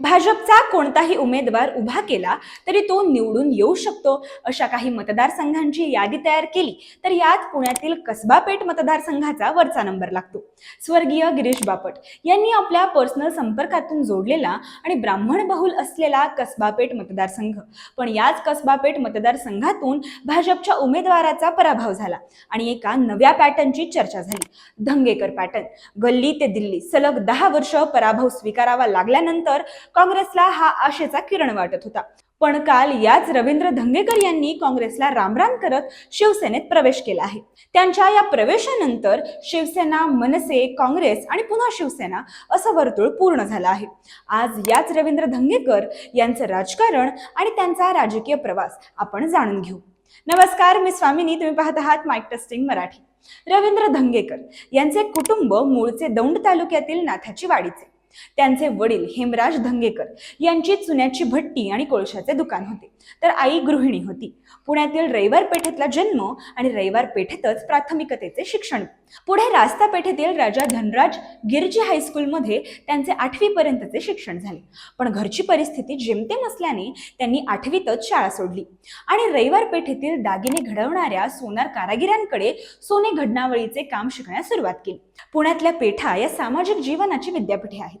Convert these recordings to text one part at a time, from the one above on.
भाजपचा कोणताही उमेदवार उभा केला तरी तो निवडून येऊ शकतो अशा काही मतदारसंघांची यादी तयार केली तर यात पुण्यातील कसबा पेठ मतदारसंघाचा वरचा नंबर लागतो. स्वर्गीय गिरीश बापट यांनी आपल्या पर्सनल संपर्कातून जोडलेला आणि ब्राह्मण बहुल असलेला कसबा पेठ मतदारसंघ. पण याच कसबा पेठ मतदारसंघातून भाजपच्या उमेदवाराचा पराभव झाला आणि एका नव्या पॅटर्नची चर्चा झाली. धंगेकर पॅटर्न गल्ली ते दिल्ली सलग दहा वर्ष पराभव स्वीकारावा लागल्यानंतर काँग्रेसला हा आशेचा किरण वाटत होता. पण काल याच रवींद्र धंगेकर यांनी काँग्रेसला रामराम करत शिवसेनेत प्रवेश केला आहे. त्यांच्या या प्रवेशानंतर शिवसेना मनसे काँग्रेस आणि पुन्हा शिवसेना असं वर्तुळ पूर्ण झालं आहे. आज याच रवींद्र धंगेकर यांचं राजकारण आणि त्यांचा राजकीय प्रवास आपण जाणून घेऊ. नमस्कार मी स्वामिनी. तुम्ही पाहत आहात माईक टेस्टिंग मराठी. रवींद्र धंगेकर यांचे कुटुंब मूळचे दौंड तालुक्यातील नाथाची वाडीचे. त्यांचे वडील हेमराज धंगेकर यांची चुन्याची भट्टी आणि कोळशाचे दुकान होते. तर आई गृहिणी होती. पुण्यातील रविवार पेठेतला जन्म आणि रविवार पेठेतच प्राथमिकतेचे शिक्षण. पुढे रास्ता पेठेतील राजा धनराज गिरजी हायस्कूलमध्ये त्यांचे आठवी पर्यंतचे शिक्षण झाले. पण घरची परिस्थिती जेमतेम असल्याने त्यांनी आठवीतच शाळा सोडली. आणि रविवार पेठेतील दागिने घडवणाऱ्या सोनार कारागिरांकडे सोने घडणावळीचे काम शिकण्यास सुरुवात केली. पुण्यातल्या पेठा या सामाजिक जीवनाची विद्यापीठे आहेत.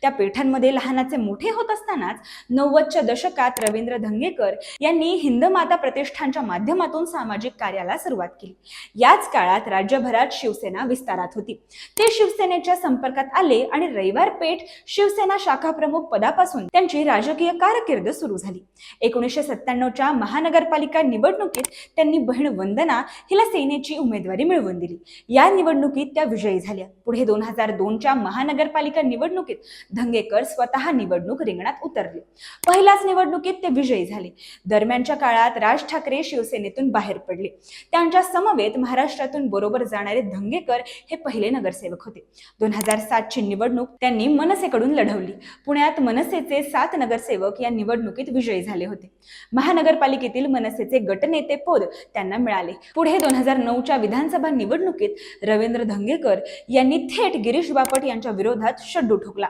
त्या पेठांमध्ये लहानाचे मोठे होत असतानाच नव्वदच्या दशकात रवींद्र धंगेकर यांनी हिंद माता प्रतिष्ठानच्या माध्यमातून सामाजिक कार्याला सुरुवात केली. याच काळात राज्यभरात शिवसेना विस्तारात होती. ते शिवसेनेच्या संपर्कात आले आणि रविवार पेठ शिवसेना शाखा प्रमुख पदापासून त्यांची राजकीय कारकीर्द सुरू झाली. एकोणीसशे सत्त्याण्णवच्या महानगरपालिका निवडणुकीत त्यांनी बहीण वंदना हिला सेनेची उमेदवारी मिळवून दिली. या निवडणुकीत त्या विजयी झाल्या. पुढे दोन हजार दोनच्या महानगरपालिका निवडणुकीत धंगेकर स्वतः निवडणूक रिंगणात उतरले. पहिल्याच निवडणुकीत ते विजयी झाले. दरम्यानच्या काळात राज ठाकरे शिवसेनेतून बाहेर पडले. त्यांच्या समवेत महाराष्ट्रातून बरोबर जाणारे धंगेकर हे पहिले नगरसेवक होते. दोन हजार सातची निवडणूक त्यांनी मनसेकडून लढवली. पुण्यात मनसेचे सात नगरसेवक या निवडणुकीत विजयी झाले होते. महानगरपालिकेतील मनसेचे गटनेते पद त्यांना मिळाले. पुढे दोन हजार नऊच्या विधानसभा निवडणुकीत रवींद्र धंगेकर यांनी थेट गिरीश बापट यांच्या विरोधात शड्डू ठोकला.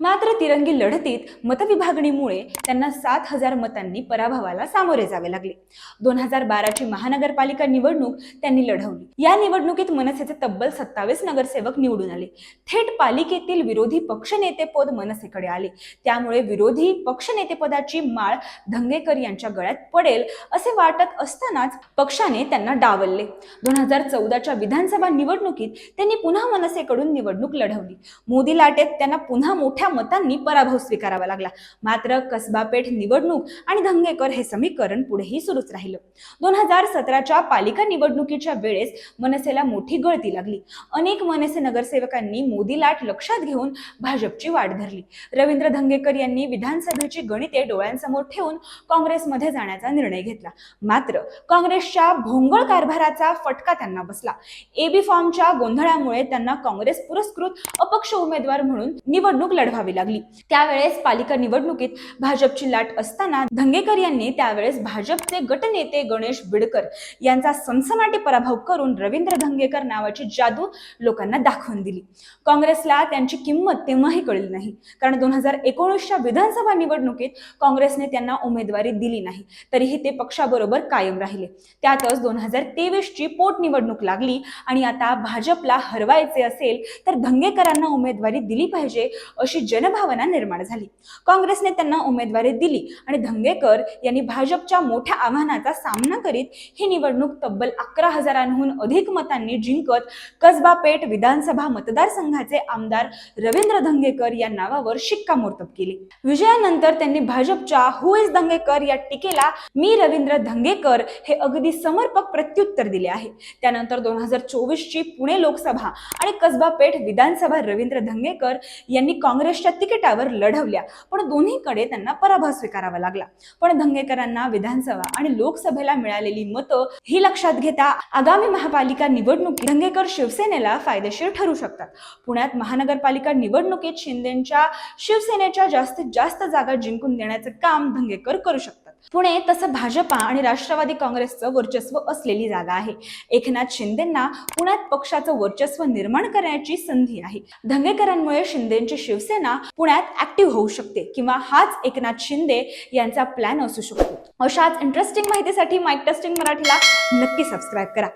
मात्र तिरंगी लढतीत मतविभागणीमुळे त्यांना सात हजार मतांनी पराभवाला सामोरे जावे लागले. दोन हजार बाराची महानगरपालिका निवडणूक त्यांनी लढवली. या निवडणुकीत मनसेचे तब्बल सत्तावीस नगरसेवक निवडून आले. थेट पालिकेतील विरोधी पक्षनेतेपद मनसेकडे आले. त्यामुळे विरोधी पक्षनेतेपदाची माळ धंगेकर यांच्या गळ्यात पडेल असे वाटत असतानाच पक्षाने त्यांना डावलले. दोन हजार चौदाच्या विधानसभा निवडणुकीत त्यांनी पुन्हा मनसेकडून निवडणूक लढवली. मोदी लाटेत त्यांना पुन्हा मोठ्या मतांनी पराभव स्वीकारावा लागला. मात्र कसबापेठ निवडणूक आणि धंगेकर हे समीकरण पुढेही सुरूच राहिलं. दोन हजार सतराच्या पालिका निवडणुकीच्या वेळेस मनसेला मोठी गळती लागली. अनेक मनसे नगरसेवकांनी मोदी लाट लक्षात घेऊन भाजपची वाट धरली. रवींद्र धंगेकर यांनी विधानसभेची गणिते डोळ्यांसमोर ठेवून काँग्रेसमध्ये जाण्याचा निर्णय घेतला. मात्र काँग्रेसच्या भोंगळ कारभाराचा फटका त्यांना बसला. एबी फॉर्मच्या गोंधळामुळे त्यांना काँग्रेस पुरस्कृत अपक्ष उमेदवार म्हणून निवडणूक लढावी लागली. त्यावेळेस पालिका निवडणुकीत भाजपची लाट असताना धंगेकर यांनी त्यावेळेस भाजपचे गटनेते गणेश बिडकर यांचा सनसनाटी पराभव करून रवींद्र धंगेकर नावाची जादू लोकांना दाखवून दिली. काँग्रेसला त्यांची किंमत तेव्हाही कळली नाही. कारण दोन हजार एकोणीसच्या विधानसभा निवडणुकीत काँग्रेसने त्यांना उमेदवारी दिली नाही. तरीही ते पक्षाबरोबर कायम राहिले. त्यातच दोन हजार तेवीसची पोटनिवडणूक लागली आणि आता भाजपला हरवायचे असेल तर धंगेकरांना उमेदवारी दिली पाहिजे अशी जनभावना निर्माण झाली. काँग्रेसने त्यांना उमेदवारी दिली आणि धंगेकर यांनी भाजपच्या मोठ्या आव्हानाचा सामना करीत ही निवडणूक तब्बल अकरा हजारांहून अधिक मतांनी जिंकत कसबा पेठ विधानसभा मतदारसंघाचे आमदार रवींद्र धंगेकर या नावावर शिक्कामोर्तब केले. विजयानंतर त्यांनी भाजपच्या हु इज धंगेकर या टीकेला मी रवींद्र धंगेकर हे अगदी समर्पक प्रत्युत्तर दिले आहे. त्यानंतर दोन हजार चोवीसची पुणे लोकसभा आणि कसबा पेठ विधानसभा रवींद्र धंगेकर यांनी काँग्रेस काँग्रेसच्या तिकिटावर लढवल्या. पण दोन्हीकडे त्यांना पराभव स्वीकारावा लागला. पण धंगेकरांना विधानसभा आणि लोकसभेला मिळालेली मतं ही लक्षात घेता आगामी महापालिका निवडणुकीत धंगेकर शिवसेनेला फायदेशीर ठरू शकतात. पुण्यात महानगरपालिका निवडणुकीत शिंदेच्या शिवसेनेच्या जास्तीत जास्त जागा जिंकून देण्याचं काम धंगेकर करू शकतात. पुणे तसं भाजपा आणि राष्ट्रवादी काँग्रेसचं वर्चस्व असलेली जागा आहे. एकनाथ शिंदेंना पुण्यात पक्षाचं वर्चस्व निर्माण करण्याची संधी आहे. धंगेकरांमुळे शिंदेची शिवसेना पुण्यात ऍक्टिव्ह होऊ शकते किंवा हाच एकनाथ शिंदे यांचा प्लॅन असू शकतो. अशाच इंटरेस्टिंग माहितीसाठी माईक टेस्टिंग मराठीला नक्की सबस्क्राईब करा.